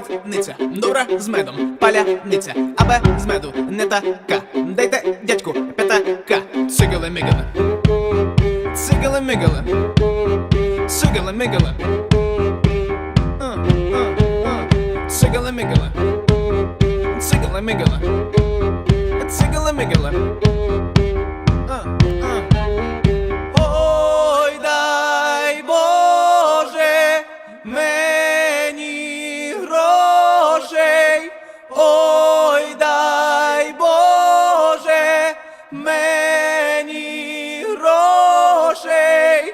паляниця, добра з медом, паляниця, а з меду не така. Дайте дядьку п'ятака, цигали мигали, цигали мигали, цигали мигали. Цигали мигали, цигали мигали, цигали мигали. meni roșei